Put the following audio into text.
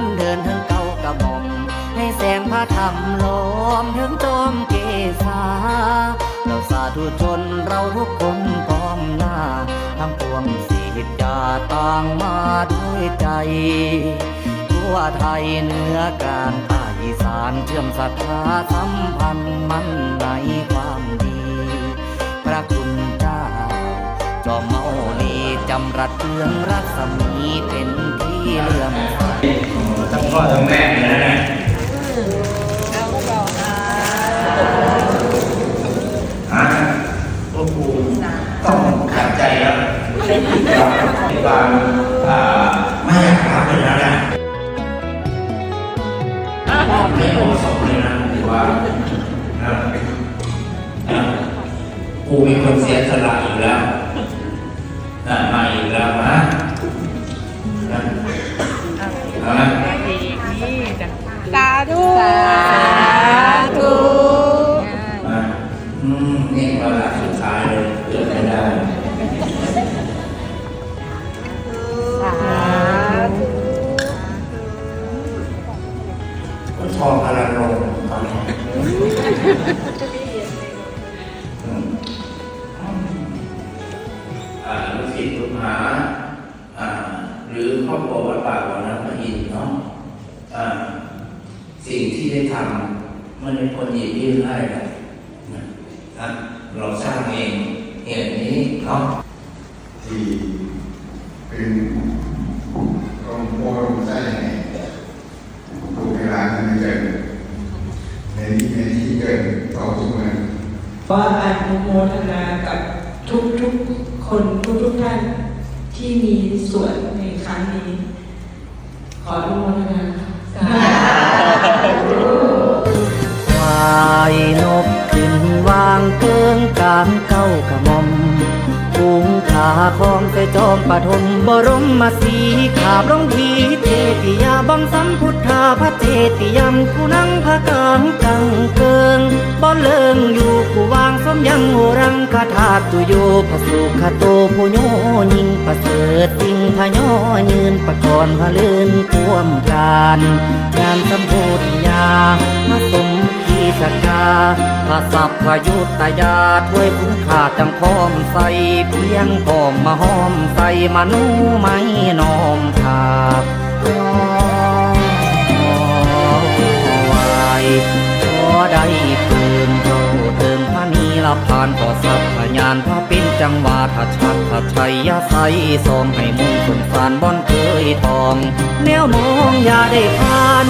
นเดินถึงเก่ากระหม่อมให้แสงพระธรรมล้อมถึงจอมเกษาเราสาธุชนเราทุกคนพร้อมหน้าทั้ปวงสิทธาต่างมาด้วยใจ ทั่วไทยเนื้อการใต้อีสานเชื่อมศรัทธาสัมพันธ์มันในความดี พระคุณ จ้าจอมเมานีจำรัดเรืองรัศมีเป็นที่เลื่อมใสทั้งพ่อทั้งแม่เลยนะฮะพวกกูต้องขัดใจแล้วบางอ่าไม่อยากรับเลยนะเนี่ยไม่เหมาะสมเลยนะถือว่านะนะกูมีคนเสียสละอยู่แล้ว นะมาอีกแล้วนะนะสาธุสาธุอะอืมนี่เวลาสุดท้ายเลยเกิดไม่ได้สาธุก็ชอบพลังลมตอนนี้ ครอบครัววัดป่าวันนั้นพระอินทร์เนาะอ่าสิ่งที่ได้ทำมันเป็นคนหยิบยื่นให้นะนะเราสร้างเองเหตุนี้เนาะที่เป็นกองโพลงใส่ในโรงพยาบาลที่เกิดในที่ในที่เกิดต่อทุกเมืองว่าอนุโมทนากับทุกทุกๆคนทุกทุกๆท่าน ที่มีส่วนในครั้งนี้ ขออนุโมทนาค่ะควายนกขึ้นวางเกิงกลางเก้ากระมอมาของไปจอมปฐมบรมมาสีขาบลงทีเจติยาบังสัมพุทธาพระเจติยมผู้นั่งพระกลางกังเกิงบ่เลิงอยู่ผู้วางสมยังโหรังคาถาตุโยพระสุขโตผู้โยยิงประเสริฐสิงพะย่อยืนประกรณพะลื่นท่วมการงานสมโพธิยามาสม ที่สกาพระสัพพยุตยาถ้วยผู้ขาดจังพร้อมใส่เพียงพร้อมมาห้อมใส่มานูไม่น้อมทาบน้อมไว้ขอได้เติมเท่าเติมพระนีละผ่านต่อสัพพญานพระเป็นจังหวาทัชักทัชัยยาใสสมให้มุ่งสงสารบอนเคยทอง แนวมองอย่าได้ผ่าน